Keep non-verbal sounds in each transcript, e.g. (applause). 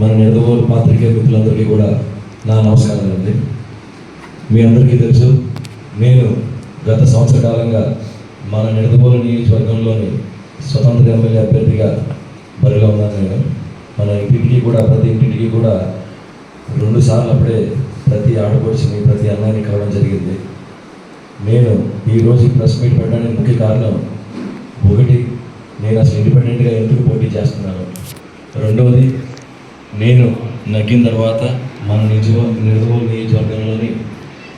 మన నిడదవోలు పాత్రికే మిత్రులందరికీ కూడా నా నమస్కారాలండి మీ అందరికీ తెలుసు నేను గత సంవత్సర కాలంగా మన నిడదవోలు నియోజకవర్గంలోని స్వతంత్ర ఎమ్మెల్యే అభ్యర్థిగా బరిలో ఉన్నాను నేను. మన ఇంటింటికి కూడా ప్రతి ఇంటింటికి కూడా రెండు సార్లు అప్పుడే ప్రతి ఆడపడుచుని ప్రతి అన్నాన్ని కలవడం జరిగింది. నేను ఈరోజు ప్రెస్ మీట్ పెట్టడానికి ముఖ్య కారణం ఒకటి నేను అసలు ఇండిపెండెంట్గా ఎందుకు పోటీ చేస్తున్నాను? రెండవది నేను నగ్గిన తర్వాత మన నిజ నిర్మూల నియోజకవర్గంలోని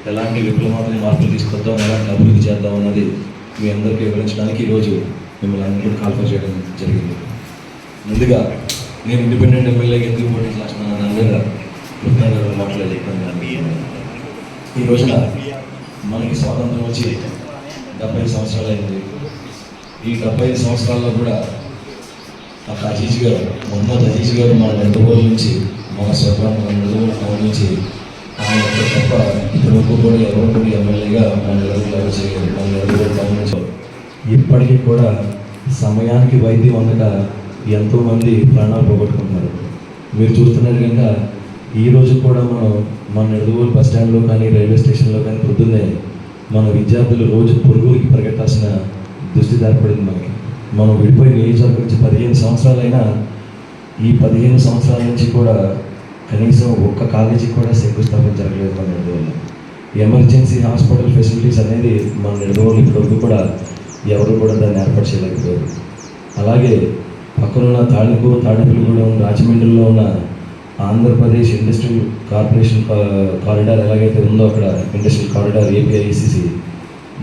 ఎలాంటి విప్లవాత్మక మార్పులు తీసుకొద్దాం ఎలాంటి అభివృద్ధి చేద్దాం అన్నది మీ అందరికీ వివరించడానికి ఈరోజు మిమ్మల్ని అందరూ కాల్ఫర్ చేయడం జరిగింది. ముందుగా నేను ఇండిపెండెంట్ ఎమ్మెల్యేగా ఎందుకు పోటీ చేస్తున్నాను దాని మీద కృష్ణాగారు మాట్లాడే చెప్పాను ఈ రోజున మనకి స్వాతంత్రం వచ్చి డెబ్బై సంవత్సరాలు అయింది ఈ డెబ్బై ఐదు సంవత్సరాల్లో కూడా ఒక అజీజ్ గారు మొహమ్మద్ అజీజ్ గారు మన నెల్లూరు నుంచి మన స్వగ్రామం మన నుంచి ఆయన తప్ప ఇప్పటివరకు కూడా ఎవరు కూడా ఎమ్మెల్యేగా మన నెల్లూరు ఎవరు చేయలేదు మన నెల్లూరు గమనించారు ఇప్పటికీ కూడా సమయానికి వైద్యం అందక ఎంతోమంది ప్రాణాలు పోగొట్టుకుంటున్నారు. మీరు చూస్తున్నారు కనుక ఈ రోజు కూడా మనం మన నెల్లూరు బస్ స్టాండ్లో కానీ రైల్వే స్టేషన్లో కానీ పొద్దున్నే మన విద్యార్థులు రోజు పొరుగురికి పరిగెట్టాల్సిన దుస్థితి ఏర్పడింది మనకి. మనం విడిపోయి నియోజకవర్గం నుంచి పదిహేను సంవత్సరాలైనా ఈ పదిహేను సంవత్సరాల నుంచి కూడా కనీసం ఒక్క కాలేజీకి కూడా శంకుస్థాపన జరగలేదు మన నెల్లూరులో ఎమర్జెన్సీ హాస్పిటల్ ఫెసిలిటీస్ అనేది మన నెల్లూరులో ఇప్పటివరకు కూడా ఎవరు కూడా దాన్ని ఏర్పాటు చేయలేకపోయారు. అలాగే పక్కనున్న తాళిపు తాడేపల్లిగూడెం రాజమండ్రిలో ఉన్న ఆంధ్రప్రదేశ్ ఇండస్ట్రియల్ కార్పొరేషన్ కా- కారిడార్ ఎలాగైతే ఉందో అక్కడ ఇండస్ట్రియల్ కారిడార్ ఏపీఐసిసి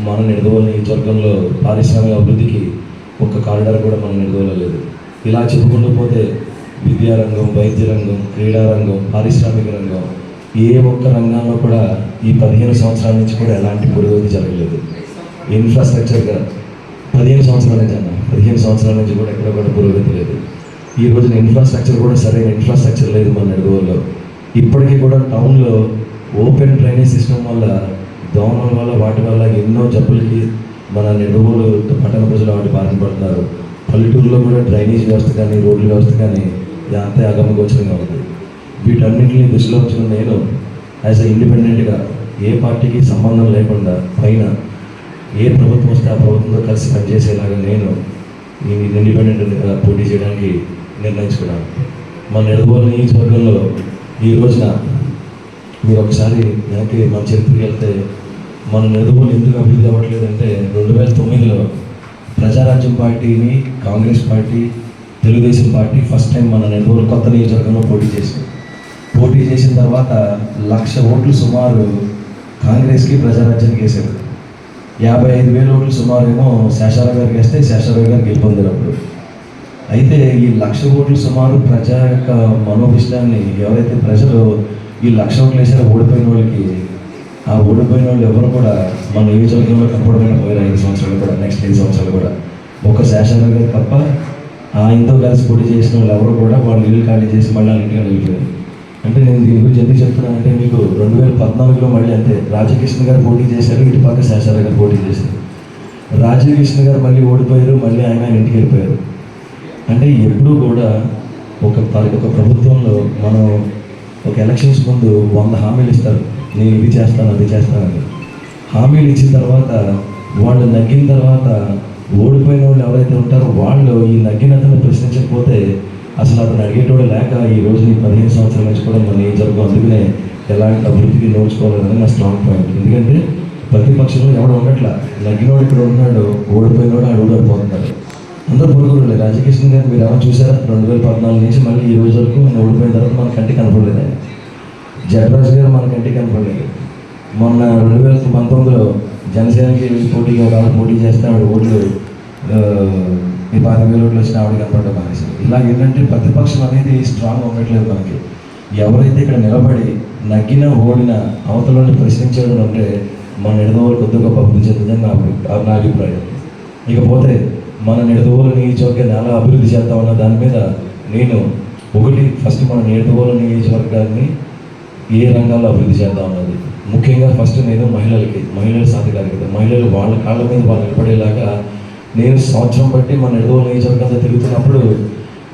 మన నిడదవోలు నియోజకవర్గంలో పారిశ్రామిక అభివృద్ధికి ఒక్క కారిడార్ కూడా మన నిడదవోలో లేదు ఇలా చెప్పుకుంటూ పోతే విద్యారంగం వైద్య రంగం క్రీడా రంగం పారిశ్రామిక రంగం ఏ ఒక్క రంగంలో కూడా ఈ పదిహేను సంవత్సరాల నుంచి కూడా ఎలాంటి పురోగతి జరగలేదు. ఇన్ఫ్రాస్ట్రక్చర్గా పదిహేను సంవత్సరాల నుంచి అన్న పదిహేను సంవత్సరాల నుంచి కూడా ఎక్కడ కూడా పురోగతి లేదు. ఈ రోజున ఇన్ఫ్రాస్ట్రక్చర్ కూడా సరైన ఇన్ఫ్రాస్ట్రక్చర్ లేదు మన నడుగులో ఇప్పటికీ కూడా టౌన్లో ఓపెన్ డ్రైనేజ్ సిస్టమ్ వల్ల దోమల వల్ల వాటి వల్ల ఎన్నో జబ్బులకి మన నిడుగులు పట్టణ ప్రజలు వాటి బారిన పడుతున్నారు. పల్లెటూరులో కూడా డ్రైనేజ్ వ్యవస్థ కానీ రోడ్ల వ్యవస్థ కానీ అంతే అగమగోచరంగా ఉంది. వీటన్నింటినీ దృష్టిలో ఉంచుకుని నేను యాజ్ అ ఇండిపెండెంట్గా ఏ పార్టీకి సంబంధం లేకుండా పైన ఏ ప్రభుత్వం వస్తే ఆ ప్రభుత్వంతో కలిసి పనిచేసేలాగా నేను ఈ ఇండిపెండెంట్గా పోటీ చేయడానికి నిర్ణయించుకున్నాను. మన నెడగోలు నియోజకవర్గంలో ఈ రోజున మీరు ఒకసారి వెనక్కి మన చరిత్రకి వెళ్తే మన నెడగోలు ఎందుకు అభివృద్ధి అవ్వట్లేదంటే రెండు వేల తొమ్మిదిలో ప్రజారాజ్యం పార్టీని Congress party Telugu Desam party first time మన నెల్లూరు కొత్త నియోజకవర్గంలో పోటీ చేసింది. పోటీ చేసిన తర్వాత లక్ష ఓట్లు సుమారు కాంగ్రెస్కి ప్రజారాజ్యానికి వేశారు యాభై ఐదు వేల ఓట్లు సుమారు ఏమో శేషారావు గారికి వేస్తే శేషారావు గారు గెలుపొందారు అప్పుడు అయితే ఈ లక్ష ఓట్లు సుమారు ప్రజా యొక్క మనోభిష్టాన్ని ఎవరైతే ప్రజలు ఈ లక్ష ఓట్లు వేసారో ఓడిపోయిన వాళ్ళకి ఆ ఓడిపోయిన వాళ్ళు ఎవరు కూడా మన నియోజకవర్గంలో కనపడమైన పోయారు ఐదు సంవత్సరాలు కూడా నెక్స్ట్ ఐదు సంవత్సరాలు కూడా. ఒక శేషారావు గారు తప్ప ఆయనతో కలిసి పోటీ చేసిన వాళ్ళు ఎవరు కూడా వాళ్ళు ఇల్లు ఖాళీ చేసి మళ్ళీ వాళ్ళ ఇంటికి వెళ్ళిపోయారు అంటే నేను దీని గురించి ఎందుకు చెప్తున్నాను అంటే మీకు రెండు వేల పద్నాలుగులో మళ్ళీ అంతే రాజకృష్ణ గారు పోటీ చేశారు ఇటు పక్క శాసన గారు పోటీ చేశారు. రాజీవ్ కృష్ణ గారు మళ్ళీ ఓడిపోయారు మళ్ళీ ఆయన ఇంటికి వెళ్ళిపోయారు. అంటే ఎప్పుడూ కూడా ఒక ఒక ప్రభుత్వంలో మనం ఒక ఎలక్షన్స్ ముందు వంద హామీలు ఇస్తారు. నేను ఇది చేస్తాను అది చేస్తానని హామీలు ఇచ్చిన తర్వాత వాళ్ళు నగ్గిన తర్వాత ఓడిపోయిన వాళ్ళు ఎవరైతే ఉంటారో వాళ్ళు ఈ నగ్గినతను ప్రశ్నించకపోతే అసలు అతను అడిగేటోడు లేక ఈ రోజు ఈ పదిహేను సంవత్సరాల నుంచి కూడా ఏం జరుగుతుంది అందుకనే ఎలాంటి అభివృద్ధికి నోచుకోవాలనేది నా స్ట్రాంగ్ పాయింట్ ఎందుకంటే ప్రతిపక్షంలో ఎవడు ఉండట్లా. నగ్గినోడు ఇక్కడ ఉన్నాడు ఓడిపోయినోడు ఆడు ఓడిపోతున్నాడు అందరూ పొరుగురు రాజకృష్ణ గారు మీరు ఏమైనా చూసారా? రెండు వేల పద్నాలుగు నుంచి మళ్ళీ ఈ రోజు వరకు ఆయన ఓడిపోయిన తర్వాత మన కంటికి కనపడలేదు ఆయన. జగరాజ్ గారు మన కంటికి కనపడలేదు. మొన్న రెండు వేల పంతొమ్మిదిలో జనసేనకి పోటీగా ఒక ఆవిడ పోటీ చేస్తే ఆవిడ ఓట్లు ఈ పాతి వేల ఓట్లు వచ్చిన ఆవిడ కనపడడం మానేసి ఇలా ఏంటంటే ప్రతిపక్షం అనేది స్ట్రాంగ్ ఉండట్లేదు మనకి. ఎవరైతే ఇక్కడ నిలబడి నగ్గిన ఓడిన అవతలని ప్రశ్నించడం అంటే మన నిడదవోలు కొద్దిగా అభివృద్ధి చెందుతుందని నా నా అభిప్రాయం. ఇకపోతే మన నిడదవోలు నియోజకవర్గాన్ని ఎలా అభివృద్ధి చేద్దామన్న దాని మీద నేను ఒకటి ఫస్ట్ మన నిడదవోలు నియోజకవర్గాన్ని ఏ రంగాల్లో అభివృద్ధి చేద్దాం అన్నది. ముఖ్యంగా ఫస్ట్ నేను మహిళలకి మహిళల సాధికారికత మహిళలు వాళ్ళ కాళ్ళ మీద వాళ్ళు నిలబడేలాగా నేను సంవత్సరం బట్టి మన ఎడవ నియోజకవర్గంలో తిరుగుతున్నప్పుడు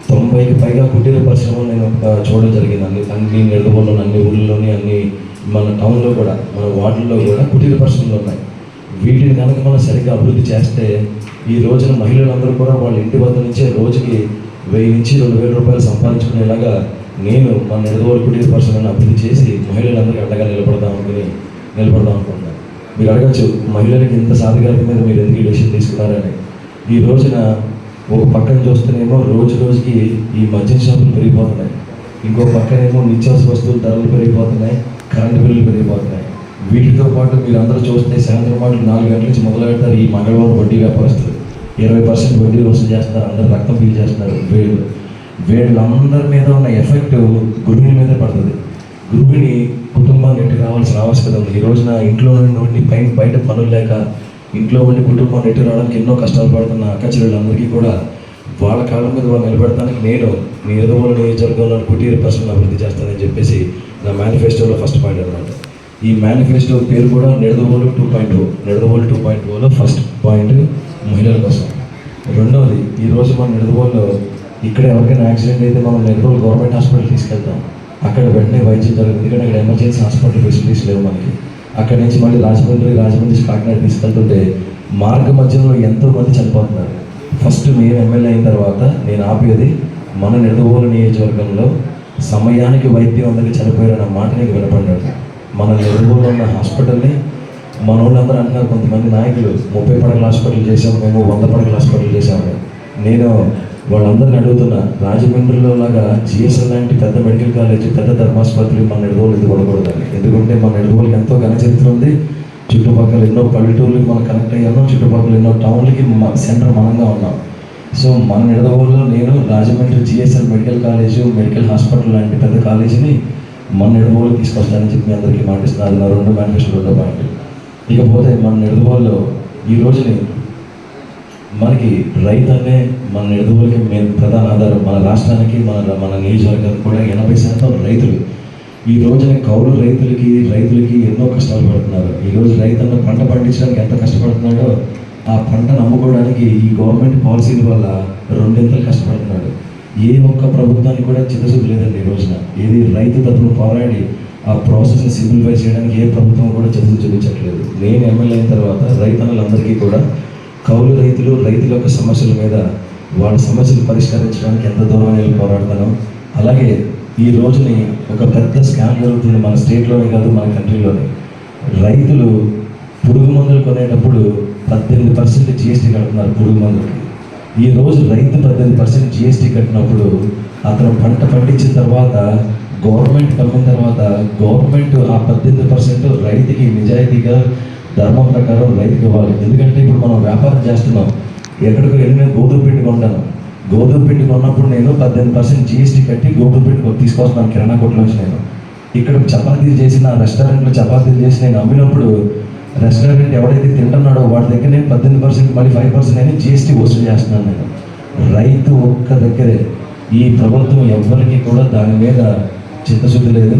తొంభైకి పైగా కుటీర పరిశ్రమలు నేను ఒక చూడడం జరిగింది. అన్ని అన్ని నిడదవోళ్ళు అన్ని ఊళ్ళలోని అన్ని మన టౌన్లో కూడా మన వార్డుల్లో కూడా కుటీర పరిశ్రమలు ఉన్నాయి. వీటిని కనుక మనం సరిగ్గా అభివృద్ధి చేస్తే ఈ రోజున మహిళలందరూ కూడా వాళ్ళ ఇంటి వద్ద నుంచే రోజుకి వెయ్యి నుంచి రెండు వేల రూపాయలు సంపాదించుకునేలాగా నేను మన నిడదవోలు కుటీర పరిశ్రమను అభివృద్ధి చేసి మహిళలందరికీ అండగా నిలబడదాం అనుకుని నిలబడదాం అనుకుంటున్నాను. మీరు అడగచ్చు మహిళలకి ఇంత సాధికారత మీద మీరు ఎందుకు డెసిషన్ తీసుకున్నారని. ఈ రోజున ఒక పక్కన చూస్తేనేమో రోజు రోజుకి ఈ మద్యం షాపులు పెరిగిపోతున్నాయి. ఇంకో పక్కనేమో నిత్యావసర వస్తువులు ధరలు పెరిగిపోతున్నాయి కరెంటు బిల్లులు పెరిగిపోతున్నాయి. వీటితో పాటు మీరు అందరూ చూస్తే సాయంత్రం పాటు నాలుగు గంటల నుంచి మొదలు పెడతారు ఈ మంగళవారం వడ్డీ వ్యాపారస్తులు. ఇరవై పర్సెంట్ వడ్డీ వసూలు చేస్తున్నారు అందరు రక్తం ఫీల్ చేస్తున్నారు వీళ్ళు వీళ్ళందరి మీద ఉన్న ఎఫెక్ట్ గృహిణి మీద పడుతుంది. గృహిణి కుటుంబాన్ని ఇంటికి రావాల్సిన ఆవశ్యకత ఉంది. ఈ రోజున ఇంట్లో నుండి పైన బయట పనులు లేక ఇంట్లో ఉండి కుటుంబం నెట్టు రావడానికి ఎన్నో కష్టాలు పడుతున్న అక్క చెల్లెళ్ళందరికీ కూడా వాళ్ళ కాళ్ళ మీద వాళ్ళు నిలబెడతానికి నేను నీ ఏ నియోజకవర్గంలో కుటీర పరిశ్రమ అభివృద్ధి చేస్తానని చెప్పేసి నా మేనిఫెస్టోలో ఫస్ట్ పాయింట్ అనమాట ఈ మేనిఫెస్టో పేరు కూడా Nidadavolu two point O Nidadavolu two point Ola first point మహిళల కోసం. రెండవది ఈరోజు మన నిడదవోలులో ఇక్కడ ఎవరికైనా యాక్సిడెంట్ అయితే మనం నెల్లూరు గవర్నమెంట్ హాస్పిటల్ తీసుకెళ్తాం. అక్కడ వెంటనే వైద్యం జరుగుతుంది. ఎందుకంటే అక్కడ ఎమర్జెన్సీ హాస్పిటల్ ఫెసిలిటీస్ లేవు మనకి. అక్కడి నుంచి మళ్ళీ రాజమండ్రి రాజమండ్రి నుంచి కాకినాడ తీసుకెళ్తుంటే మార్గ మధ్యలో ఎంతో మంది చనిపోతున్నారు. ఫస్ట్ నేను ఎమ్మెల్యే అయిన తర్వాత నేను ఆపేది మన నిడదవోలు నియోజకవర్గంలో సమయానికి వైద్యం అందరికి చనిపోయారన్న మాట నీకు వినపడ్డాడు. మన నిడదవోలు ఉన్న హాస్పిటల్ని మన వాళ్ళందరూ అంటున్నారు. కొంతమంది నాయకులు ముప్పై పడకల హాస్పిటల్ చేసాం మేము వంద పడకల హాస్పిటల్ చేసాము నేను వాళ్ళందరిని అడుగుతున్నా రాజమండ్రిలో లాగా జిఎస్ఎల్ లాంటి పెద్ద మెడికల్ కాలేజ్ పెద్ద ధర్మాసుపత్రి మన నిడదవోలు ఇది ఉండకూడదని ఎందుకంటే మన నిడదవోలుకి ఎంతో ఘనచరిత్ర ఉంది. చుట్టుపక్కల ఎన్నో పల్లెటూర్లకి మనం కనెక్ట్ అయ్యాము. చుట్టుపక్కల ఎన్నో టౌన్లకి సెంటర్ మనంగా ఉన్నాం. సో మన నిడదవోలులో నేను Rajahmundry GSL medical college medical hospital లాంటి పెద్ద కాలేజీని మన నిడదవోలు తీసుకొస్తానని చెప్పి మీ అందరికీ మాటిస్తున్నారు నా రెండు మేనిఫెస్టో రెండో పాయింట్ ఇకపోతే మన నిడదవోలులో ఈ రోజుని మనకి రైతనే మన నిడదవోలకి మెయిన్ ప్రధాన ఆధారం మన రాష్ట్రానికి మన మన నియోజకవర్గానికి కూడా ఎనభై శాతం రైతులు. ఈ రోజున కౌలు రైతులకి రైతులకి ఎన్నో కష్టాలు పడుతున్నారు. ఈరోజు రైతన్న పంట పండించడానికి ఎంత కష్టపడుతున్నాడో ఆ పంటను అమ్ముకోవడానికి ఈ గవర్నమెంట్ పాలసీల వల్ల రెండింతలు కష్టపడుతున్నాడు. ఏ ఒక్క ప్రభుత్వానికి కూడా చిత్తశుద్ధి లేదండి ఈ రోజున. ఏది రైతు తత్వం పోరాడి ఆ ప్రాసెస్ని సింప్లిఫై చేయడానికి ఏ ప్రభుత్వం కూడా చిత్తశుద్ధి చూపించట్లేదు. నేను ఎమ్మెల్యే అయిన తర్వాత రైతన్నలందరికీ కూడా కౌలు రైతులు రైతుల యొక్క సమస్యల మీద వాళ్ళ సమస్యలు పరిష్కరించడానికి ఎంత దూరం వెళ్ళి పోరాడతాను అలాగే ఈ రోజుని ఒక పెద్ద స్కామ్ జరుగుతుంది మన స్టేట్లోనే కాదు మన కంట్రీలోనే రైతులు పురుగు మందులు కొనేటప్పుడు పద్దెనిమిది పర్సెంట్ జిఎస్టీ కడుతున్నారు పురుగు మందులకి. ఈ రోజు రైతు పద్దెనిమిది పర్సెంట్ జిఎస్టీ కట్టినప్పుడు అతను పంట పండించిన తర్వాత గవర్నమెంట్ కమ్మిన తర్వాత గవర్నమెంట్ ఆ పద్దెనిమిది పర్సెంట్ రైతుకి నిజాయితీగా ధర్మం ప్రకారం రైతుకి ఇవ్వాలి. ఎందుకంటే ఇప్పుడు మనం వ్యాపారం చేస్తున్నాం. ఎక్కడికో వెళ్ళి నేను గోధుమ పిండి కొంటాను. గోధుమ పిండి కొన్నప్పుడు నేను పద్దెనిమిది పర్సెంట్ జిఎస్టీ కట్టి గోధుమ పిండి తీసుకొస్తున్నాను కిరాణా కొట్ల నుంచి నేను. ఇక్కడ చపాతీలు చేసి నా రెస్టారెంట్లో చపాతీలు చేసి నేను అమ్మినప్పుడు రెస్టారెంట్ ఎవడైతే తింటున్నాడో వాడి దగ్గర నేను పద్దెనిమిది పర్సెంట్ మళ్ళీ ఫైవ్ పర్సెంట్ అని జిఎస్టీ వసూలు చేస్తున్నాను నేను. రైతు ఒక్క దగ్గరే. ఈ ప్రభుత్వం ఎవ్వరికి కూడా దాని మీద చిత్తశుద్ధి లేదు.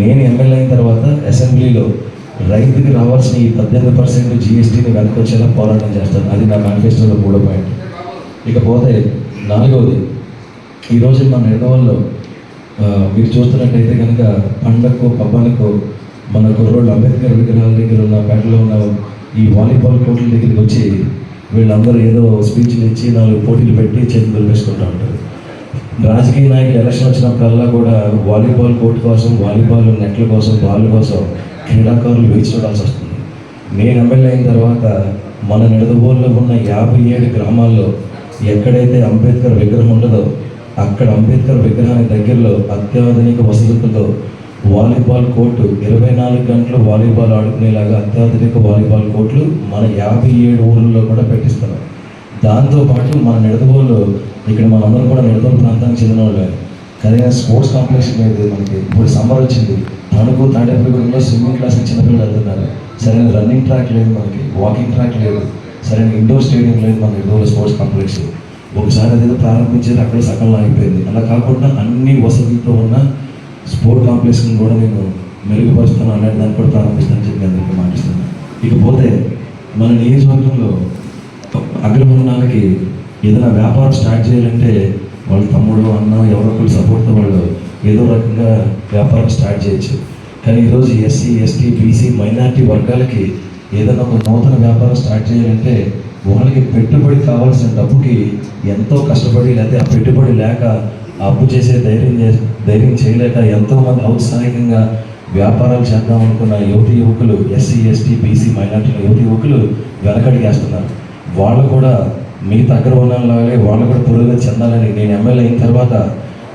నేను ఎమ్మెల్యే అయిన తర్వాత అసెంబ్లీలో రైతుకి రావాల్సిన ఈ పద్దెనిమిది పర్సెంట్ జిఎస్టీని వెనకొచ్చేలా పోరాటం చేస్తాను అది నా మేనిఫెస్టోలో మూడో పాయింట్ ఇకపోతే నాలుగవది ఈరోజు మన నిడదవల్లో మీరు చూస్తున్నట్టయితే కనుక పండగకు పబ్బాలకు మన కుర్రోళ్ళు అంబేద్కర్ విగ్రహాల దగ్గర ఉన్న పేటలో ఉన్న ఈ వాలీబాల్ కోర్టుల దగ్గరికి వచ్చి వీళ్ళందరూ ఏదో స్పీచ్లు ఇచ్చి నాలుగు పోటీలు పెట్టి చేతులు వేసుకుంటూ ఉంటారు. రాజకీయ నాయకులు ఎలక్షన్ వచ్చినప్పుడల్లా కూడా వాలీబాల్ కోర్టు కోసం వాలీబాల్ నెట్ల కోసం బాల్ కోసం క్రీడాకారులు వేచి చూడాల్సి వస్తుంది. నేను ఎమ్మెల్యే అయిన తర్వాత మన నిడదవోల్లో ఉన్న యాభై ఏడు గ్రామాల్లో ఎక్కడైతే అంబేద్కర్ విగ్రహం ఉండదో అక్కడ అంబేద్కర్ విగ్రహానికి దగ్గరలో అత్యాధునిక వసతులతో వాలీబాల్ కోర్టు ఇరవై నాలుగు గంటలు వాలీబాల్ ఆడుకునేలాగా అత్యాధునిక వాలీబాల్ కోర్టులు మన యాభై ఏడు ఊళ్ళలో కూడా పెట్టిస్తున్నాం దాంతోపాటు మన నిడదబోలు ఇక్కడ మనందరం కూడా నిడదవోలు ప్రాంతానికి చెందిన వాళ్ళే సరైన స్పోర్ట్స్ కాంప్లెక్స్ లేదు మనకి ఇప్పుడు సమ్మర్ వచ్చింది. తణుకు తాడేపల్లిగూడెంలో స్విమ్మింగ్ క్లాస్కి చిన్నపిల్లలు వెళ్తున్నారు. సరైన రన్నింగ్ ట్రాక్ లేదు మనకి వాకింగ్ ట్రాక్ లేదు. సరైన ఇండోర్ స్టేడియం లేదు మనకి నిడదవోలు స్పోర్ట్స్ కాంప్లెక్స్ ఒకసారి అదేదో ప్రారంభించేది అక్కడ సకలం అయిపోయింది అలా కాకుండా అన్ని వసతులతో ఉన్న స్పోర్ట్ కాంప్లెక్స్ని కూడా నేను మెరుగుపరుస్తాను అలాంటి దాన్ని కూడా ప్రారంభిస్తానని చెప్పి అందరికీ మాటిస్తున్నాను. ఇకపోతే మన నియోజకవర్గంలో అగ్రవర్ణాలకి ఏదైనా వ్యాపారం స్టార్ట్ చేయాలంటే వాళ్ళ తమ్ముడు అన్న ఎవరో ఒకరు సపోర్ట్తో వాళ్ళు ఏదో రకంగా వ్యాపారం స్టార్ట్ చేయొచ్చు. కానీ ఈరోజు ఎస్సీ ఎస్టీ బీసీ మైనార్టీ వర్గాలకి ఏదైనా ఒక నూతన వ్యాపారం స్టార్ట్ చేయాలంటే వాళ్ళకి పెట్టుబడి కావాల్సిన డబ్బుకి ఎంతో కష్టపడి లేకపోతే ఆ పెట్టుబడి లేక అప్పు చేసే ధైర్యం చే- ధైర్యం చేయలేక ఎంతోమంది ఔత్సాహికంగా వ్యాపారాలు చేద్దాం అనుకున్న యువతి యువకులు ఎస్సీ ఎస్టీ బీసీ మైనార్టీ యువతి యువకులు వెనకడిగేస్తున్నారు. వాళ్ళు కూడా మిగతా అగ్రవర్ణాలు లాగే వాళ్ళు కూడా పురోగతి చెందాలని నేను ఎమ్మెల్యే అయిన తర్వాత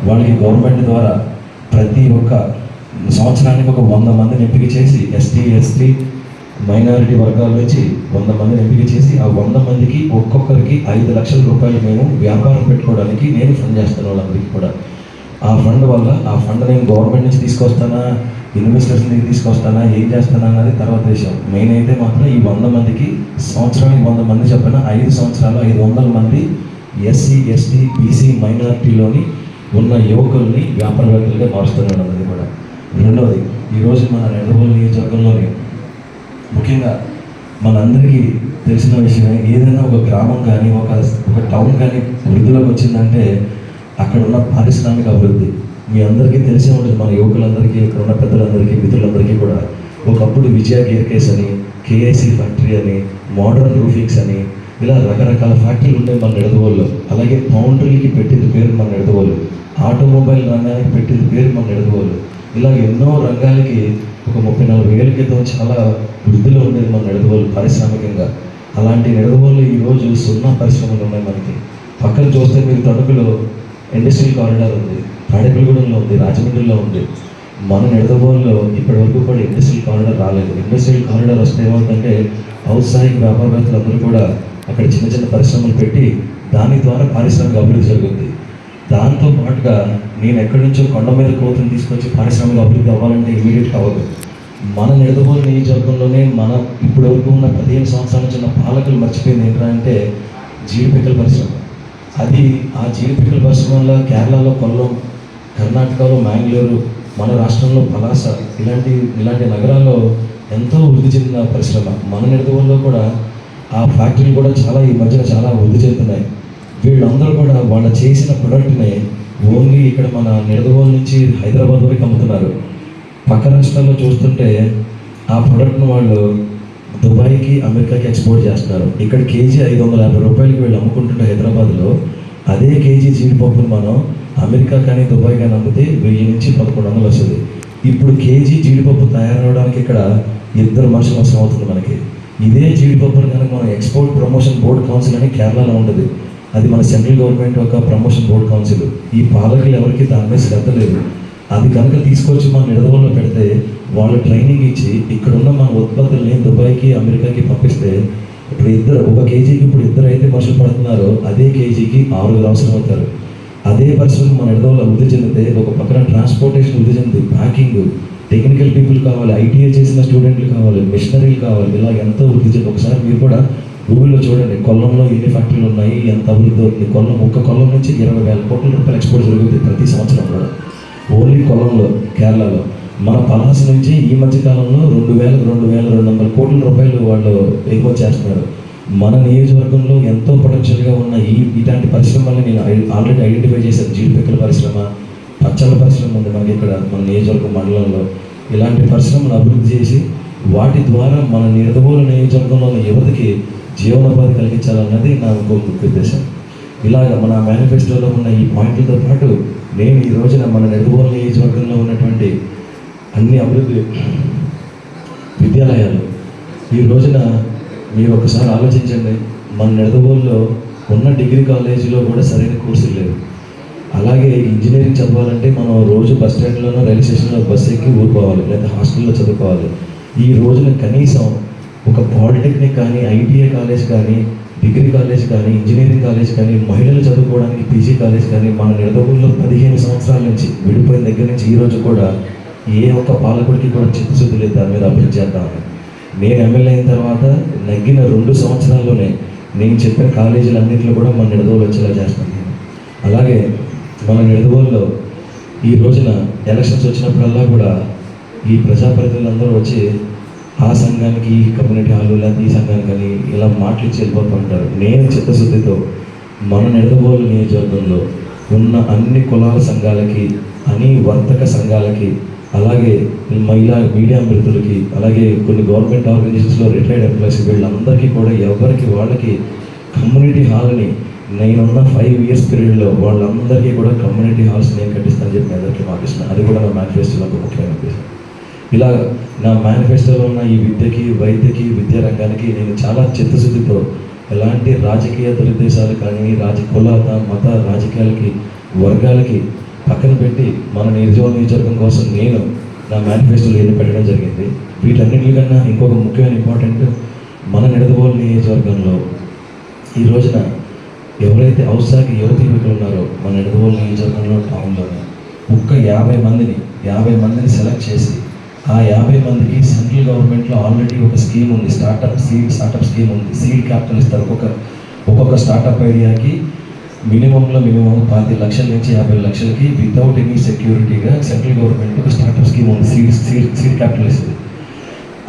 వాళ్ళకి గవర్నమెంట్ ద్వారా ప్రతి ఒక్క సంవత్సరానికి ఒక వంద మందిని ఎంపిక చేసి ఎస్టీ ఎస్టీ మైనారిటీ వర్గాల నుంచి వంద మందిని ఎంపిక చేసి ఆ వంద మందికి ఒక్కొక్కరికి ఐదు లక్షల రూపాయలు మేము వ్యాపారం పెట్టుకోవడానికి నేను ఫండ్ చేస్తాను వాళ్ళందరికీ కూడా. ఆ ఫండ్ వల్ల ఆ ఫండ్ నేను గవర్నమెంట్ నుంచి తీసుకొస్తానా ఇన్వెస్టర్స్ నుంచి తీసుకొస్తానా ఏం చేస్తానా అన్నది తర్వాత విషయం మెయిన్ అయితే మాత్రం ఈ వంద మందికి సంవత్సరానికి వంద మంది చెప్పిన ఐదు సంవత్సరాలు ఐదు వందల మంది ఎస్సీ ఎస్టీ బీసీ మైనారిటీలోని ఉన్న యువకుల్ని వ్యాపారవేత్తలుగా మారుస్తున్నాడు అన్నది కూడా. రెండవది ఈరోజు మన నెడబోలు నియోజకవర్గంలోని ముఖ్యంగా మనందరికీ తెలిసిన విషయమే ఏదైనా ఒక గ్రామం కానీ ఒక ఒక టౌన్ కానీ వృద్ధిలోకి వచ్చిందంటే అక్కడ ఉన్న పారిశ్రామిక అభివృద్ధి. మీ అందరికీ తెలిసే ఉంటుంది మన యువకులందరికీ ఇక్కడ ఉన్న పెద్దలందరికీ మిత్రులందరికీ కూడా. ఒకప్పుడు విజయ గేర్కేస్ అని కేఐసి ఫ్యాక్టరీ అని మోడర్న్ రూఫింగ్స్ అని ఇలా రకరకాల ఫ్యాక్టరీలు ఉన్నాయి మన నిడదవోళ్ళు అలాగే పౌండ్రీలకి పెట్టింది పేరు మన నిడదవోళ్ళు ఆటోమొబైల్ రంగానికి పెట్టిన పేరు మన నిడదవోళ్ళు ఇలా ఎన్నో రంగాలకి ఒక ముప్పై నలభై ఏళ్ళ క్రితం చాలా వృద్ధిలో ఉండేది మన నిడదవోలు పారిశ్రామికంగా. అలాంటి నిడదవోలు ఈరోజు సున్నా పరిశ్రమలు ఉన్నాయి మనకి. పక్కన చూస్తే మీరు తణుకులో ఇండస్ట్రియల్ కారిడార్ ఉంది తాడేపల్లిగూడెంలో ఉంది రాజమండ్రిలో ఉంది. మన నిడదబోల్లో ఇప్పటి వరకు కూడా ఇండస్ట్రియల్ కారిడార్ రాలేదు. ఇండస్ట్రియల్ కారిడార్ వస్తే ఏమవుతుందంటే ఔత్సాహిక వ్యాపారవేత్తలు అందరూ కూడా అక్కడ చిన్న చిన్న పరిశ్రమలు పెట్టి దాని ద్వారా పారిశ్రామిక అభివృద్ధి జరుగుతుంది దాంతో పాటుగా నేను ఎక్కడి నుంచో కొండ మీద కోతను తీసుకొచ్చి పారిశ్రామిక అభివృద్ధి అవ్వాలంటే ఇమీడియట్ అవ్వదు. మన నిడదవోలు నియోజకవర్గంలోనే మన ఇప్పుడు వరకు ఉన్న పదిహేను సంవత్సరాల నుంచి ఉన్న పాలకులు మర్చిపోయింది ఏంటంటే జీడిపిక్కల పరిశ్రమ. అది ఆ జీడిపిక్కల పరిశ్రమలో కేరళలో కొల్లం కర్ణాటకలో మ్యాంగ్లూరు మన రాష్ట్రంలో పలాస ఇలాంటి ఇలాంటి నగరాల్లో ఎంతో వృద్ధి చెందిన పరిశ్రమ. మన నిడదవల్లో కూడా ఆ ఫ్యాక్టరీలు కూడా చాలా ఈ మధ్యన చాలా వృద్ధి చెందుతున్నాయి. వీళ్ళందరూ కూడా వాళ్ళు చేసిన ప్రొడక్ట్ని ఓన్లీ ఇక్కడ మన నిడదవోలు నుంచి హైదరాబాద్ వరకు అమ్ముతున్నారు. పక్క రాష్ట్రాల్లో చూస్తుంటే ఆ ప్రొడక్ట్ను వాళ్ళు దుబాయ్కి అమెరికాకి ఎక్స్పోర్ట్ చేస్తున్నారు. ఇక్కడ కేజీ ఐదు వందల యాభై రూపాయలకి వీళ్ళు అమ్ముకుంటుంటే హైదరాబాద్లో అదే కేజీ జీడిపప్పును మనం అమెరికా కానీ దుబాయ్ కానీ అమ్మితే వెయ్యి నుంచి పదకొండు వందలు వస్తుంది. ఇప్పుడు కేజీ జీడిపప్పు తయారవడానికి ఇక్కడ ఇద్దరు మనుషులు అవసరం అవుతుంది మనకి. ఇదే జీడిపప్పును కనుక మనం ఎక్స్పోర్ట్ ప్రమోషన్ బోర్డ్ కౌన్సిల్ అని కేరళలో ఉంటుంది అది మన సెంట్రల్ గవర్నమెంట్ ఒక ప్రమోషన్ బోర్డ్ కౌన్సిల్. ఈ పాలకులు ఎవరికి దాని మీద శ్రద్ధ లేదు. అది కనుక తీసుకొచ్చి మన నిడదవల్లో పెడితే వాళ్ళు ట్రైనింగ్ ఇచ్చి ఇక్కడ ఉన్న మన ఉత్పత్తుల్ని దుబాయ్కి అమెరికాకి పంపిస్తే ఇప్పుడు ఇద్దరు ఒక కేజీకి ఇప్పుడు ఇద్దరు అయితే మనుషులు పడుతున్నారో అదే కేజీకి ఆరుగురు అవసరం అవుతారు. అదే పరిస్థితులు మన నిడదవల్లో వృద్ధి చెందితే ఒక పక్కన ట్రాన్స్పోర్టేషన్ వృద్ధి చెంది ప్యాకింగ్ టెక్నికల్ పీపుల్ కావాలి ఐటీఐ చేసిన స్టూడెంట్లు కావాలి మిషనరీలు కావాలి ఇలా ఎంతో వృద్ధి చెంది ఒకసారి మీరు కూడా గూగుల్లో చూడండి కొల్లంలో ఎన్ని ఫ్యాక్టరీలు ఉన్నాయి ఎంత అభివృద్ధి అవుతుంది? కొల్లం ఒక్క కొల్లం నుంచి ఇరవై వేల కోట్ల రూపాయలు ఎక్స్పోర్ట్ జరుగుతుంది ప్రతి సంవత్సరం కూడా. ఓన్లీ కొల్లంలో కేరళలో. మన పలాస నుంచి ఈ మధ్య కాలంలో రెండు వేల రెండు వేల రెండు వందల కోట్ల రూపాయలు వాళ్ళు ఎగుమతి చేస్తున్నారు. మన నియోజకవర్గంలో ఎంతో పొటెన్షియల్గా ఉన్న ఈ ఇలాంటి పరిశ్రమల్ని నేను ఆల్రెడీ ఐడెంటిఫై చేశాను. జీడిపిక్కల పరిశ్రమ పచ్చళ్ళ పరిశ్రమ ఉంది మనకి ఇక్కడ మన నియోజకవర్గ మండలంలో. ఇలాంటి పరిశ్రమలు అభివృద్ధి చేసి వాటి ద్వారా మన నిడదవోలు నియోజకవర్గంలో ఉన్న యువతకి జీవనోపాధి కలిగించాలన్నది నా ఇంకో ముఖ్య ఉద్దేశం. ఇలాగ మన మేనిఫెస్టోలో ఉన్న ఈ పాయింట్లతో పాటు నేను ఈ రోజున మన నెడుగోలు నియోజకవర్గంలో ఉన్నటువంటి అన్ని అభివృద్ధి విద్యాలయాలు ఈ రోజున మీరు ఒకసారి ఆలోచించండి మన నెడదవోలులో ఉన్న డిగ్రీ కాలేజీలో కూడా సరైన కోర్సులు లేవు. అలాగే ఇంజనీరింగ్ చదవాలంటే మనం రోజు బస్ స్టాండ్లోనో రైల్వే స్టేషన్లో బస్ ఎక్కి ఊరుకోవాలి లేదా హాస్టల్లో చదువుకోవాలి. ఈ రోజున కనీసం ఒక పాలిటెక్నిక్ కానీ ఐటీఐ కాలేజ్ కానీ డిగ్రీ కాలేజ్ కానీ ఇంజనీరింగ్ కాలేజ్ కానీ మహిళలు చదువుకోవడానికి పీజీ కాలేజ్ కానీ మన నిడదవుల్లో పదిహేను సంవత్సరాల నుంచి విడిపోయిన దగ్గర నుంచి ఈ రోజు కూడా ఏ ఒక్క పాలకుడికి కూడా చిత్తశుద్ధి లేదు. దాని మీద అభివృద్ధి చేద్దామని. నేను ఎమ్మెల్యే అయిన తర్వాత నగ్గిన రెండు సంవత్సరాల్లోనే నేను చెప్పిన కాలేజీలన్నింటిలో కూడా మన నిడదవులు వచ్చేలా చేస్తాను. అలాగే మన నిడదవుల్లో ఈ రోజున ఎలక్షన్స్ వచ్చినప్పుడల్లా కూడా ఈ ప్రజాప్రతినిధులందరూ వచ్చి ఆ సంఘానికి ఈ కమ్యూనిటీ హాల్ లేదా ఈ సంఘానికి కానీ ఇలా మాటలు ఇచ్చి నేను చిత్తశుద్ధితో మన నిడదబోలు నియోజకవర్గంలో ఉన్న అన్ని కులాల సంఘాలకి అన్ని వర్తక సంఘాలకి అలాగే మహిళా మీడియా మిత్రులకి అలాగే కొన్ని గవర్నమెంట్ ఆర్గనైజేషన్స్లో రిటైర్డ్ ఎంప్లాయీస్ వీళ్ళందరికీ కూడా ఎవరికి వాళ్ళకి కమ్యూనిటీ హాల్ని నేనున్న ఫైవ్ ఇయర్స్ పీరియడ్లో వాళ్ళందరికీ కూడా కమ్యూనిటీ హాల్స్ నేను కట్టిస్తానని చెప్పి అందరికీ మాటిస్తున్నాను అది కూడా నా మేనిఫెస్టోలో ఒక ముఖ్యమైన ఉద్దేశం. ఇలా నా మేనిఫెస్టోలో ఉన్న ఈ విద్యకి వైద్యకి విద్యా రంగానికి నేను చాలా చిత్తశుద్ధితో ఎలాంటి రాజకీయ దురుద్దేశాలు కానీ రాజ కులాత మత రాజకీయాలకి వర్గాలకి పక్కన పెట్టి మన నిరుద్యోగ నియోజకవర్గం కోసం నేను నా మేనిఫెస్టోలో ఎన్ని పెట్టడం జరిగింది. వీటన్నిటికన్నా ఇంకొక ముఖ్యమైన ఇంపార్టెంట్ మన నిడదవోలు నియోజకవర్గంలో ఈ రోజున ఎవరైతే ఔత్సాహిక యువత యువకులు ఉన్నారో మన నిడదవోలు నియోజకవర్గంలో టౌన్లో ఒక్క యాభై మందిని యాభై మందిని సెలెక్ట్ చేసి ఆ యాభై మందికి సెంట్రల్ గవర్నమెంట్లో ఆల్రెడీ ఒక స్కీమ్ ఉంది స్టార్టప్ సీడ్ స్టార్టప్ స్కీమ్ ఉంది. సీడ్ క్యాపిటల్ ఇస్తారు. ఒక్కొక్క ఒక్కొక్క స్టార్టప్ ఐడియాకి మినిమంలో మినిమం పాతి లక్షల నుంచి యాభై లక్షలకి వితౌట్ ఎనీ సెక్యూరిటీగా సెంట్రల్ గవర్నమెంట్ ఒక స్టార్టప్ స్కీమ్ ఉంది. సీడ్ సీడ్ సీడ్ క్యాపిటల్ ఇస్తుంది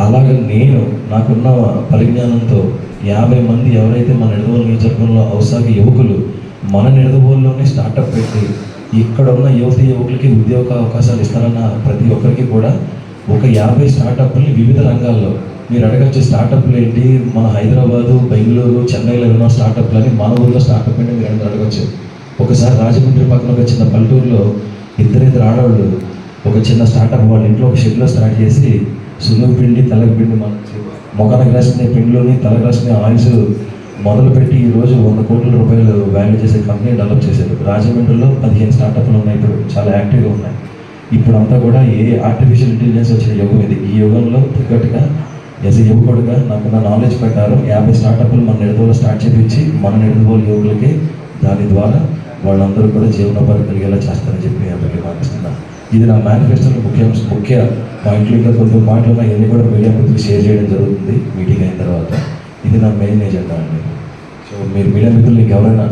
అలాగే నేను నాకున్న పరిజ్ఞానంతో యాభై మంది ఎవరైతే మన నిడదవోలు నియోజకవర్గంలో ఔత్సాహిక యువకులు మన నిడదవోలులోనే స్టార్టప్ పెట్టి ఇక్కడ ఉన్న యువతి యువకులకి ఉద్యోగ అవకాశాలు ఇస్తారన్న ప్రతి ఒక్కరికి కూడా ఒక యాభై స్టార్టప్ని వివిధ రంగాల్లో. మీరు అడగచ్చు స్టార్టప్లు ఏంటి? మన హైదరాబాదు బెంగళూరు చెన్నైలో ఉన్న స్టార్టప్లు అని మన ఊళ్ళో స్టార్టప్ అంటే మీరు అందరూ అడగచ్చు. ఒకసారి రాజమండ్రి పక్కన ఒక చిన్న పల్లెటూరులో ఇద్దరిద్దరు ఆడవాళ్ళు ఒక చిన్న స్టార్టప్ వాళ్ళ ఇంట్లో ఒక షెడ్లో స్టార్ట్ చేసి సులువు పిండి తలకు పిండి మన మొఖానికి రాసిన పిండిలోని తలకు రాసిన ఆయిల్స్ మొదలుపెట్టి ఈరోజు వంద కోట్ల రూపాయలు వాల్యూ చేసే కంపెనీ డెవలప్ చేశారు. రాజమండ్రిలో పదిహేను స్టార్టప్లు ఉన్నాయి ఇప్పుడు. చాలా యాక్టివ్గా ఉన్నాయి. ఇప్పుడు అంతా కూడా ఏ ఆర్టిఫిషియల్ ఇంటెలిజెన్స్ వచ్చిన యుగం ఇది ఈ యుగంలో తగ్గట్టుగా ఎస్ ఎ యువకుడుగా నాకున్న నాలెడ్జ్ ప్రకారం యాభై స్టార్టప్లు మన నిడదవోలు స్టార్ట్ చేపించి మన నిడదవోలు యువకులకి దాని ద్వారా వాళ్ళందరూ కూడా జీవనోపాధి కలిగేలా చేస్తారని చెప్పి అందరికీ మాటిస్తున్నాను ఇది నా మేనిఫెస్టోలో ముఖ్య ముఖ్య పాయింట్లు. ఇంకా కొన్ని పాయింట్లు ఉన్నాయి ఇవన్నీ కూడా మీడియా మిత్రులు షేర్ చేయడం జరుగుతుంది మీటింగ్ అయిన తర్వాత. ఇది నా మెయిన్ ఎజెండా అండి. సో మీరు మీడియా మిత్రులు ఎవరైనా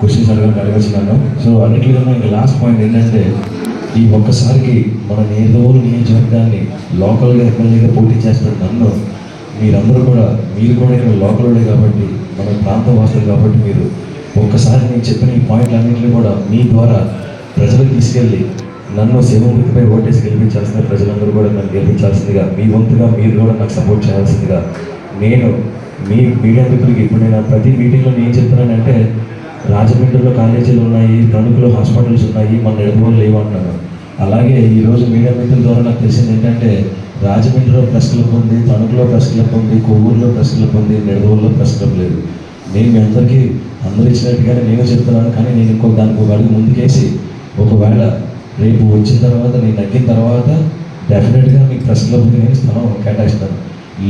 క్వశ్చన్స్ అడగాలని అడగచ్చు సో అన్నిటికన్నా ఇంకా లాస్ట్ పాయింట్ ఏంటంటే ఈ ఒక్కసారికి మన నియోజకవర్గ నియోజకవర్గాన్ని లోకల్గా ఎమ్మెల్యేగా పోటీ చేస్తున్న నన్ను మీరందరూ కూడా మీరు కూడా ఇక్కడ లోకల్డే కాబట్టి మన ప్రాంతం వాసులు కాబట్టి మీరు ఒక్కసారి నేను చెప్పిన ఈ పాయింట్లన్నింటినీ కూడా మీ ద్వారా ప్రజలకు తీసుకెళ్ళి నన్ను శివముఖిపై ఓటేసి గెలిపించాల్సిన ప్రజలందరూ కూడా నన్ను గెలిపించాల్సిందిగా మీ వంతుగా మీరు కూడా నాకు సపోర్ట్ చేయాల్సిందిగా నేను మీ మీడియా మిత్రులకి ఇప్పుడు నేను ప్రతి మీటింగ్లో నేను చెప్తున్నానంటే రాజమండ్రిలో కాలేజీలు ఉన్నాయి తణుకులో హాస్పిటల్స్ ఉన్నాయి మన ఎడుగులో లేవు అలాగే ఈరోజు మీడియా మిత్రుల ద్వారా నాకు తెలిసింది ఏంటంటే రాజమండ్రిలో ప్రెస్ క్లబ్ ఉంది తణుకులో ప్రెస్ క్లబ్ ఉంది కొవ్వూరులో ప్రెస్ క్లబ్ ఉంది నెడవూరులో ప్రెస్ క్లబ్ లేదు. నేను మీ అందరికీ అందరూ ఇచ్చినట్టుగానే నేను చెప్తున్నాను కానీ నేను ఇంకో దానికి ఒక అడుగు ముందుకేసి ఒకవేళ రేపు వచ్చిన తర్వాత నేను నగ్గిన తర్వాత డెఫినెట్గా మీకు ప్రెస్ క్లబ్కి నేను స్థలం కేటాయిస్తాను.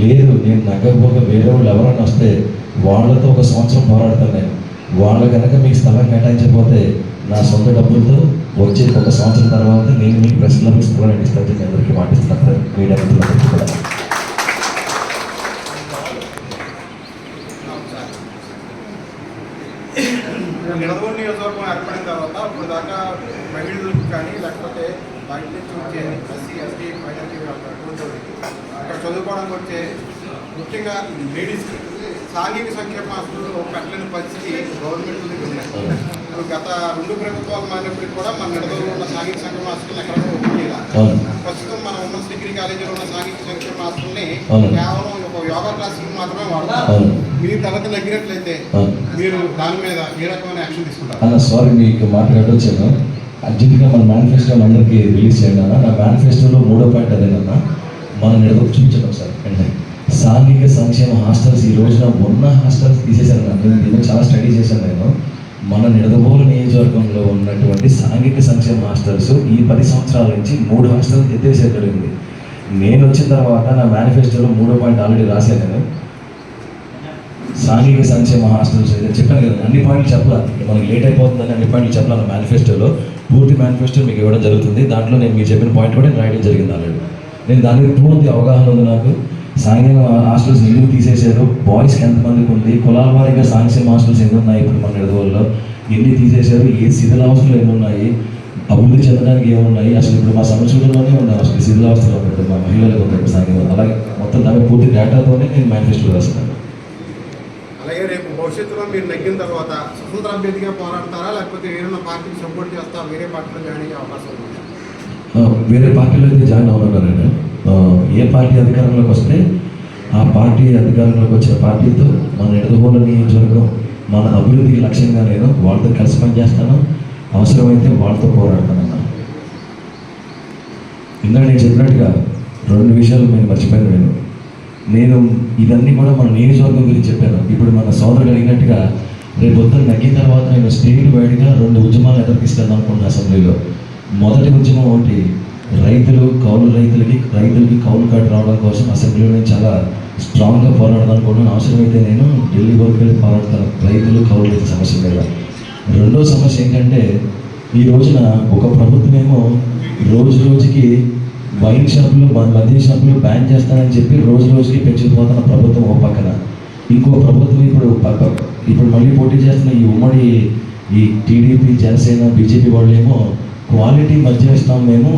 లేదు నేను నగ్గకపోక వేరే వాళ్ళు ఎవరైనా వస్తే వాళ్ళతో ఒక సంవత్సరం పోరాడతాను నేను. వాళ్ళు కనుక మీకు స్థలం కేటాయించకపోతే నా సొంత డబ్బులతో వచ్చే ఒక సంవత్సరం తర్వాత నేను మీకు ప్రెస్ క్లబ్కి స్థలం ఇస్తాను మీ అందరికీ మాటిస్తున్నాను మీడియా మిత్రులందరికీ కూడా. నిడదవోలు నియోజకవర్గం ఏర్పడిన తర్వాత ఇప్పుడు దాకా మహిళలకు కానీ లేకపోతే బయట నుంచి వచ్చే ఎస్సీ ఎస్టీ మైనార్టీ అక్కడ చదువుకోవడానికి వచ్చే ముఖ్యంగా లేడీస్కి సాంఘిక సంక్షేమ ఆస్తులు పెట్టలేని పరిస్థితి గవర్నమెంట్ ఇప్పుడు గత రెండు ప్రభుత్వాలు మారినప్పటికీ కూడా మన నిడదవోలో ఉన్న సాంఘిక సంక్షేమ ఆస్తులు ఎక్కడ ప్రస్తుతం మన ఉమెన్స్ డిగ్రీ కాలేజీలో ఉన్న సాంఘిక సంక్షేమ ఆస్తుల్ని. కేవలం ఒక యోగా క్లాసులకు మాత్రమే వాడతారు. మీ తరగతి తగ్గినట్లయితే మీరు దాని మీద ఏ రకమైన యాక్షన్ తీసుకుంటారు? అన్న సారీ మీకు మాట్లాడొచ్చాను అర్జెంట్గా మన మేనిఫెస్టో అందరికీ రిలీజ్ చేయండి అన్న. నా మేనిఫెస్టోలో మూడో పాయింట్ అదేనన్న. మన నిడదవ చూపించండి ఒకసారి వెంటనే. సాంఘిక సంక్షేమ హాస్టల్స్ ఈ రోజున ఉన్న హాస్టల్స్ తీసేశారు. నాకు నేను చాలా స్టడీ చేశాను నేను. మన నిడదబోలు నియోజకవర్గంలో ఉన్నటువంటి సాంఘిక సంక్షేమ హాస్టల్స్ ఈ పది సంవత్సరాల నుంచి మూడు హాస్టల్స్ ఎత్తేసేది జరిగింది నేను వచ్చిన తర్వాత నా మేనిఫెస్టోలో మూడో పాయింట్ ఆల్రెడీ రాశాను నేను. సాంఘిక సంక్షేమ హాస్టల్స్ ఏదో చెప్పాను కదా అన్ని పాయింట్లు చెప్పాలి. మనకి లేట్ అయిపోతుందని అన్ని పాయింట్లు చెప్పాలి మేనిఫెస్టోలో పూర్తి మేనిఫెస్టో మీకు ఇవ్వడం జరుగుతుంది. దాంట్లో నేను మీరు చెప్పిన పాయింట్ కూడా నేను రాయడం జరిగింది ఆల్రెడీ నేను దాని పూర్తి అవగాహన ఉంది నాకు. సాంఘిక హాస్టల్స్ ఎందుకు తీసేశారు? బాయ్స్కి ఎంతమందికి ఉంది? కులాల వారీగా సాంఘిక హాస్టల్స్ ఎన్ని ఉన్నాయి ఇప్పుడు మన నిడదవల్లో ఎన్ని తీసేశారు? ఏ శిథిలావస్థలు ఎన్ని ఉన్నాయి? అభివృద్ధి చెందడానికి ఏమున్నాయి అసలు ఇప్పుడు మా సంవత్సరంలోనే ఉన్నాయి అసలు శిథిలావస్థలు ఉంటుంది మా మహిళలకు ఉన్నాయి సాంఘిక అలాగే మొత్తం దాని పూర్తి డేటాతోనే నేను మేనిఫెస్టో రాస్తున్నాను అలాగే రేపు భవిష్యత్తులో మీరు నెగ్గిన తర్వాత స్వతంత్ర అభ్యర్థిగా పోరాడతారా? లేకపోతే ఏదైనా పార్టీకి సపోర్ట్ చేస్తా వేరే పార్టీలో జాయిన్ అయ్యే అవకాశం ఉంది? వేరే పార్టీలో అయితే జాయిన్ అవుతున్నారండి ఏ పార్టీ అధికారంలోకి వస్తే ఆ పార్టీ అధికారంలోకి వచ్చిన పార్టీతో మన ఎడదబోల నియోజకవర్గం మన అభివృద్ధికి లక్ష్యంగా నేను వాళ్ళతో కలిసి పనిచేస్తాను అవసరమైతే వాళ్ళతో పోరాడతానన్నా. ఇందాక నేను చెప్పినట్టుగా రెండు విషయాలు నేను మర్చిపోయాను నేను. నేను ఇవన్నీ కూడా మన నియోజకవర్గం గురించి చెప్పాను. ఇప్పుడు మన సోదరుడు అడిగినట్టుగా రేపు పొద్దున్న నగ్గిన తర్వాత నేను స్టేట్ వైడ్గా రెండు ఉద్యమాలు ఎదుర్కిస్తాను అనుకుంటున్నాను అసెంబ్లీలో. మొదటి ఉద్యమం ఒకటి రైతులు కౌలు రైతులకి రైతులకి కౌలు కార్డు రావడం కోసం అసెంబ్లీలో నేను చాలా స్ట్రాంగ్గా పోరాడదాం కూడా అవసరమైతే నేను ఢిల్లీ వరకు వెళ్ళి పోరాడతాను. రైతులు కౌలు రైతు సమస్య మీద. రెండో సమస్య ఏంటంటే ఈ రోజున ఒక ప్రభుత్వమేమో రోజు రోజుకి వైన్ షాపులు మద్య షాపులు బ్యాన్ చేస్తానని చెప్పి రోజు రోజుకి పెంచుకుపోతున్న ప్రభుత్వం ఒక పక్కన. ఇంకో ప్రభుత్వం ఇప్పుడు ఇప్పుడు మళ్ళీ పోటీ చేస్తున్న ఈ ఉమ్మడి ఈ టీడీపీ జనసేన బీజేపీ వాళ్ళేమో క్వాలిటీ మద్యం ఇస్తాం మేము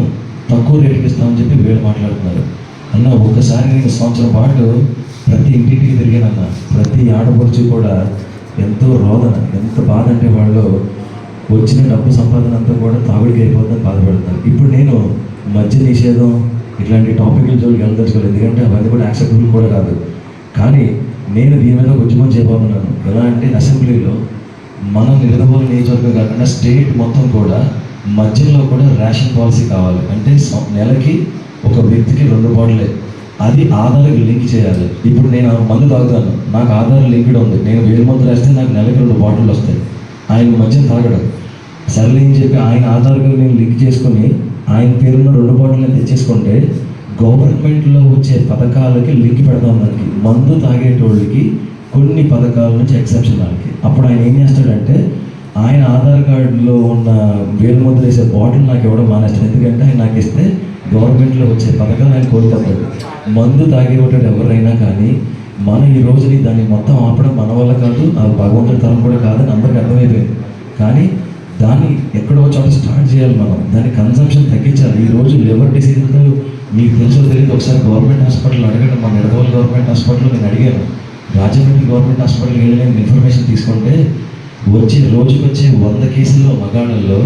తక్కువ రేటుకి ఇస్తామని చెప్పి వీళ్ళు మాట్లాడుతున్నారు. అన్న ఒక్కసారి నేను సంవత్సరం పాటు ప్రతి ఇంటింటికి తిరిగానన్న ప్రతి ఆడపడుచు కూడా ఎంతో రోదన ఎంత బాధ అంటే వాళ్ళు వచ్చిన డబ్బు సంపాదన అంతా కూడా తాగుడికి అయిపోతుందని బాధపడుతున్నారు. ఇప్పుడు నేను మద్య నిషేధం ఇట్లాంటి టాపిక్ల జోలికి వెళ్ళదలుచుకోలేదు. ఎందుకంటే అవన్నీ కూడా యాక్సెప్టబుల్ కూడా కాదు. కానీ నేను దీని మీద ఉద్యమం చేయబోతున్నాను ఎలా అంటే అసెంబ్లీలో మన నిలదబోలు నియోజకవర్గం కాకుండా స్టేట్ మొత్తం కూడా మధ్యలో కూడా రేషన్ పాలసీ కావాలి. అంటే నెలకి ఒక వ్యక్తికి రెండు బాటిలే అది ఆధార్కి లింక్ చేయాలి. ఇప్పుడు నేను ఆ మందు తాగుతాను. నాకు ఆధార్ లింక్డ్ ఉంది. నేను వేలు మందులు వేస్తే నాకు నెలకి రెండు బాటిల్ వస్తాయి. ఆయన మధ్య తాగడం. సర్లే అని చెప్పి ఆయన ఆధార్గా నేను లింక్ చేసుకొని ఆయన పేరున్న రెండు బాటిల్ తెచ్చేసుకుంటే గవర్నమెంట్లో వచ్చే పథకాలకి లింక్ పెడదాం దానికి మందు తాగేటోళ్ళకి కొన్ని పథకాల నుంచి ఎక్సెప్షన్ వాళ్ళకి అప్పుడు ఆయన ఏం చేస్తాడంటే ఆయన ఆధార్ కార్డులో ఉన్న వేలుముద్ర వేసే బాటిల్ నాకు ఇవ్వడం మానేస్తాను ఎందుకంటే ఆయన నాకు ఇస్తే గవర్నమెంట్లో వచ్చే పథకాలు ఆయన కోల్పోతాడు మందు తాగేవాడు ఎవరైనా కానీ మనం ఈ రోజుని దాన్ని మొత్తం ఆపడం మన వల్ల కాదు ఆ భగవంతుడి తరం కూడా కాదని అందరికీ అర్థమైపోయింది. కానీ దాన్ని ఎక్కడో చోట స్టార్ట్ చేయాలి మనం. దాని కన్సంప్షన్ తగ్గించాలి. ఈ రోజు లివర్ డిసీజ్తో మీకు తెలుసో తెలియదు ఒకసారి గవర్నమెంట్ హాస్పిటల్ అడగండి. మన ఎడగోలు గవర్నమెంట్ హాస్పిటల్లో నేను అడిగాను. రాజమండ్రి గవర్నమెంట్ హాస్పిటల్కి వెళ్ళి నేను ఇన్ఫర్మేషన్ తీసుకుంటే వచ్చే రోజుకి వచ్చే వంద కేసుల్లో మగాళ్ళల్లో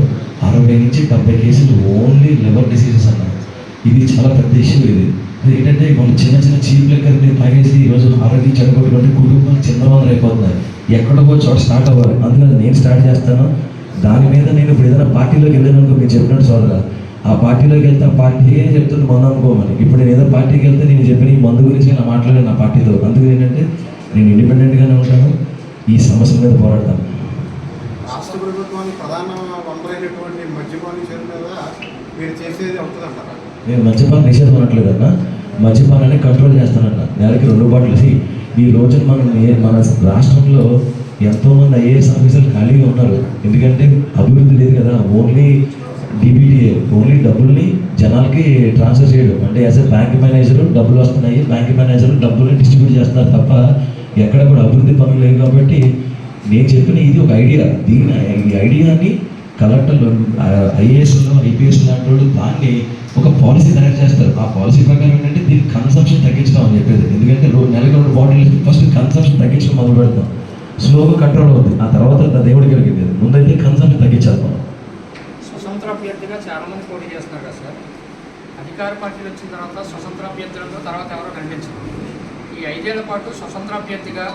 అరవై నుంచి డెబ్బై కేసులు ఓన్లీ లివర్ డిసీజెస్ అన్నారు ఇది చాలా పెద్ద ఇష్యూ ఇది. ఏంటంటే వాళ్ళు చిన్న చిన్న చీప్ లెక్కర్ని తాగేసి ఈరోజు ఆరోగ్యం చెడగొట్టుకుంటే కుటుంబాలు చిందరవందలు అయిపోతున్నాయి. ఎక్కడో చోట స్టార్ట్ అవ్వాలి. అందుకని నేను స్టార్ట్ చేస్తాను. దాని మీద నేను ఇప్పుడు ఏదైనా పార్టీలోకి వెళ్ళాను అనుకో మీరు చెప్పినట్టు చూడగా ఆ పార్టీలోకి వెళ్తే ఆ పార్టీ ఏం చెప్తుంది మందు అనుకోమని. ఇప్పుడు నేను ఏదో పార్టీకి వెళ్తే నేను చెప్పిన ఈ మందు గురించి నా మాట్లాడాను నా పార్టీతో. అందుకని ఏంటంటే నేను ఇండిపెండెంట్గానే ఉంటాను. ఈ సమస్య మీద పోరాడతాను. రాష్ట్ర ప్రధాన వనరైనటువంటి మద్యపాన నిషేధం మీద మీరు చేసేది అవుతుందంటారా? నేను మద్యపాన నిషేధం అనట్లేదన్నా మద్యపానాన్ని కంట్రోల్ చేస్తానన్న. నెలకి రెండు బాటిల్ ఈ రోజున మనం ఏ- మన రాష్ట్రంలో ఎంతోమంది ఐఏఎస్ ఆఫీసర్లు ఖాళీగా ఉన్నారు. ఎందుకంటే అభివృద్ధి లేదు కదా. ఓన్లీ డిబిడిఏ ఓన్లీ డబ్బుల్ని జనాలకి ట్రాన్స్ఫర్ చేయడం. అంటే యాజ్ ఎ బ్యాంక్ మేనేజర్ డబ్బులు వస్తున్నాయి. బ్యాంక్ మేనేజర్ డబ్బుల్ని డిస్ట్రిబ్యూట్ చేస్తున్నారు తప్ప ఎక్కడ కూడా అభివృద్ధి పనులు లేవు కాబట్టి నేను చెప్పిన ఇది ఒక ఐడియా. దీని ఈ ఐడియాని కలెక్టర్లు ఐఏఎస్లో ఐపీఎస్ లాంటి వాళ్ళు దాన్ని ఒక పాలసీ తయారు చేస్తారు. ఆ పాలసీ ప్రకారం ఏంటంటే దీని కన్సంప్షన్ తగ్గించడం అని చెప్పేది. ఎందుకంటే రోజు నెలకు రెండు బాటిల్ ఫస్ట్ కన్సంప్షన్ తగ్గించడం మొదలు పెడతాం. స్లోగా కంట్రోల్ అవుతుంది ఆ తర్వాత నా దేవుడికి కలిగింది ముందైతే కన్సంప్షన్ తగ్గించాలి మనం స్వతంత్ర అభ్యర్థిగా చాలా మంది పోటీ చేస్తున్నారు కదా సార్. అధికార పార్టీలు వచ్చిన తర్వాత స్వతంత్ర అభ్యర్థులతో తర్వాత ఎవరో కనిపించారు. ఈ ఐదేళ్ళ పాటు స్వతంత్ర అభ్యర్థిగా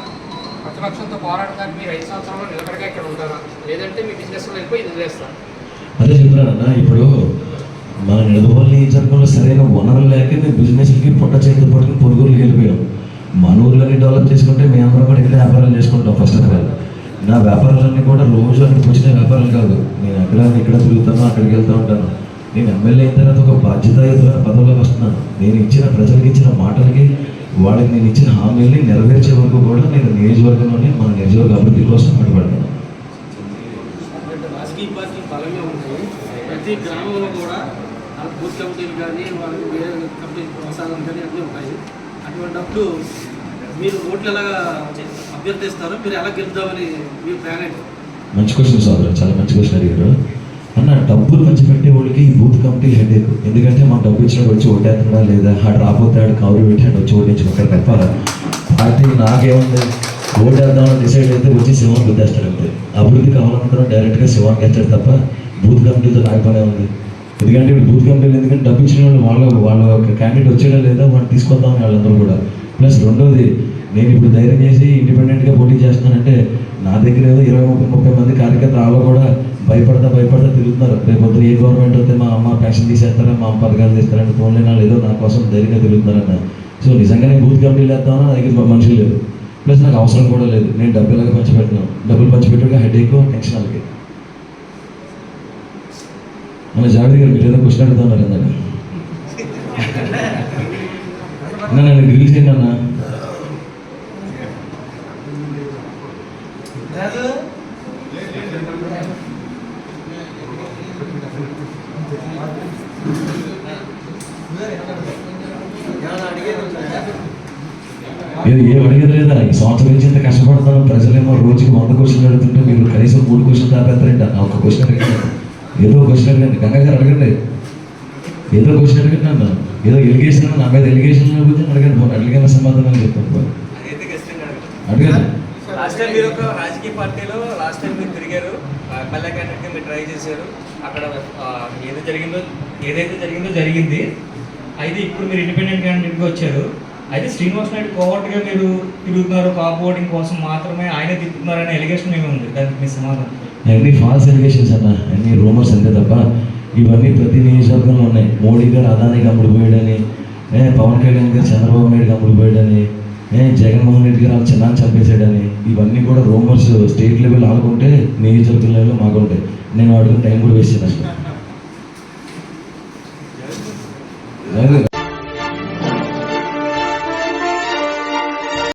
ప్రతిపక్షంతో పోరాడడానికి మీరు ఐదు సంవత్సరాలు నిలబడగా ఇక్కడ ఉంటారా? లేదంటే మీ బిజినెస్లో వెళ్ళిపోయి ఇది వదిలేస్తారు? అదే చెప్తున్నానన్న ఇప్పుడు మన నిడదవోలు నియోజకవర్గంలో సరైన వనరులు లేక మేము బిజినెస్కి పొట్ట చేతి పట్టుకుని పొరుగురుకి వెళ్ళిపోయాం. మన ఊర్లోనే డెవలప్ చేసుకుంటే మేము అందరం కూడా ఇక్కడ వ్యాపారాలు చేసుకుంటాం ఫస్ట్ ఆఫ్ ఆల్ నా వ్యాపారాలన్నీ కూడా రోజు అక్కడికి వచ్చిన వ్యాపారాలు కాదు. నేను అక్కడ ఇక్కడ తిరుగుతాను అక్కడికి వెళ్తూ ఉంటాను. నేను ఎమ్మెల్యే అయిన తర్వాత ఒక బాధ్యతాయుతమైన పదవిలోకి వస్తున్నాను. నేను ఇచ్చిన ప్రజలకు ఇచ్చిన మాటలకి వాళ్ళకి నేను ఇచ్చిన హామీల్ని నెరవేర్చే వరకు కూడా నేను నియోజకవర్గంలోనే మన నియోజకవర్గ అభివృద్ధి కోసం ఉన్నాయి. ప్రతి గ్రామంలో కూడా ఆ బూత్ కమిటీలు కానీ వాళ్ళకి వేరే కమిటీ ప్రోత్సాహం కానీ అన్నీ ఉంటాయి. అటువంటిప్పుడు మీరు ఓట్లు ఎలా అభ్యర్థిస్తారో? మీరు ఎలా గెలుద్దామని మీ ప్లాన్ ఏంటి? మంచి క్వశ్చన్ సోదరు చాలా మంచి క్వశ్చన్ అడిగారు. డబ్బులు మంచి పెట్టే వాళ్ళకి ఈ బూత్ కమిటీ హెడ్ ఎందుకంటే మా డబ్బు ఇచ్చినప్పుడు వచ్చి ఓటేస్తున్నాడా లేదా ఆడు రాకపోతే ఆడు కౌరు పెట్టి ఆడు వచ్చి ఓటించుకుంటారు తప్ప పార్టీ నాకేముంది? ఓటేద్దామని డిసైడ్ అయితే వచ్చి శివం గుద్దేస్తాడు అంతే. అభివృద్ధి కావాలనుకున్నా డైరెక్ట్గా శివాన్కి వేస్తాడు తప్ప బూత్ కమిటీతో రాకపోనే ఉంది ఎందుకంటే ఇప్పుడు బూత్ కమిటీలు ఎందుకంటే డబ్బు ఇచ్చిన వాళ్ళు వాళ్ళ వాళ్ళ ఒక క్యాండిడేట్ వచ్చాడా లేదా వాళ్ళు తీసుకొద్దామని వాళ్ళందరూ కూడా. ప్లస్ రెండోది నేను ఇప్పుడు ధైర్యం చేసి ఇండిపెండెంట్గా పోటీ చేస్తున్నానంటే నా దగ్గర ఏదో ఇరవై ముప్పై ముప్పై మంది కార్యకర్తలు వాళ్ళు కూడా భయపడతా భయపడతా తిరుగుతున్నారు. రేపు పొద్దున ఏ గవర్నమెంట్ వస్తే మా అమ్మ పెన్షన్ తీసేస్తారా మా అమ్మ పథకాలు తీస్తారంటే ఫోన్లే వాళ్ళు ఏదో నా కోసం ధైర్యంగా తిరుగుతున్నారన్న. సో నిజంగానే బూత్ కమిటీలు వేద్దామని నా దగ్గర మనుషులు లేదు ప్లస్ నాకు అవసరం కూడా లేదు. నేను డబ్బులు ఎలాగ పంచిపెట్టినాను డబ్బులు పంచిపెట్టుగా హెడ్ ఎక్కువ టెన్షన్ వాళ్ళకి. మన జావేద్ గారు మీరు ఏదో క్వశ్చన్ అడుగుతా ఉన్నారు ఇందాక అన్న నన్ను గ్రిల్ చేయండి అన్న. ఏది ఏం అడిగేది లేదా ఈ సంవత్సరం నుంచి ఇంత కష్టపడతాను ప్రజలేమో రోజుకి వంద క్వశ్చన్లు అడుగుతుంటే మీరు కనీసం మూడు క్వశ్చన్ దాపేస్తారంట నా ఒక క్వశ్చన్ అడగండి. ఏదో క్వశ్చన్ అడగండి. గంగా గారు అడగండి. ఏదో క్వశ్చన్ అడగండి అన్న ఏదో ఎలిగేషన్ నా మీద ఎలిగేషన్ గురించి అడగండి. పోనీ అడిగిన సమాధానం చెప్పండి. అడగండి. లాస్ట్ టైం మీరు ఒక రాజకీయ పార్టీలో లాస్ట్ టైం మీరు తిరిగారు. ఎమ్మెల్యే క్యాండిడేట్గా మీరు ట్రై చేశారు. అక్కడ ఏదో జరిగిందో ఏదైతే జరిగిందో జరిగింది. అయితే ఇప్పుడు మీరు ఇండిపెండెంట్ క్యాండిడేట్గా వచ్చారు. అయితే శ్రీనివాస్ నాయుడు కోవర్ట్గా మీరు తిరుగుతున్నారు కాప్ ఓటింగ్ కోసం మాత్రమే ఆయనే తిప్పుతున్నారనే ఎలిగేషన్ ఏమి ఉంది? దానికి మీ సమాధానం. అన్ని ఫాల్స్ ఎలిగేషన్స్ అన్న. అన్ని రూమర్స్ అంతే తప్ప ఇవన్నీ ప్రతి నియోజకవర్గంలో ఉన్నాయి. మోడీ గారు అదానికి అమ్ముడు పోయాడని ఏ పవన్ కళ్యాణ్ గారు చంద్రబాబు నాయుడు అమ్ముడు పోయాడని ఏ జగన్మోహన్ రెడ్డి గారు వాళ్ళ చిన్నాన్ని చంపేశాడని ఇవన్నీ కూడా రూమర్స్ స్టేట్ లెవెల్ ఆడుకుంటే నియోజకవర్గం లెవెల్ మాకుంటాయి. నేను వాడుకుని టైం కూడా వేస్ట్ చేయాను (laughs)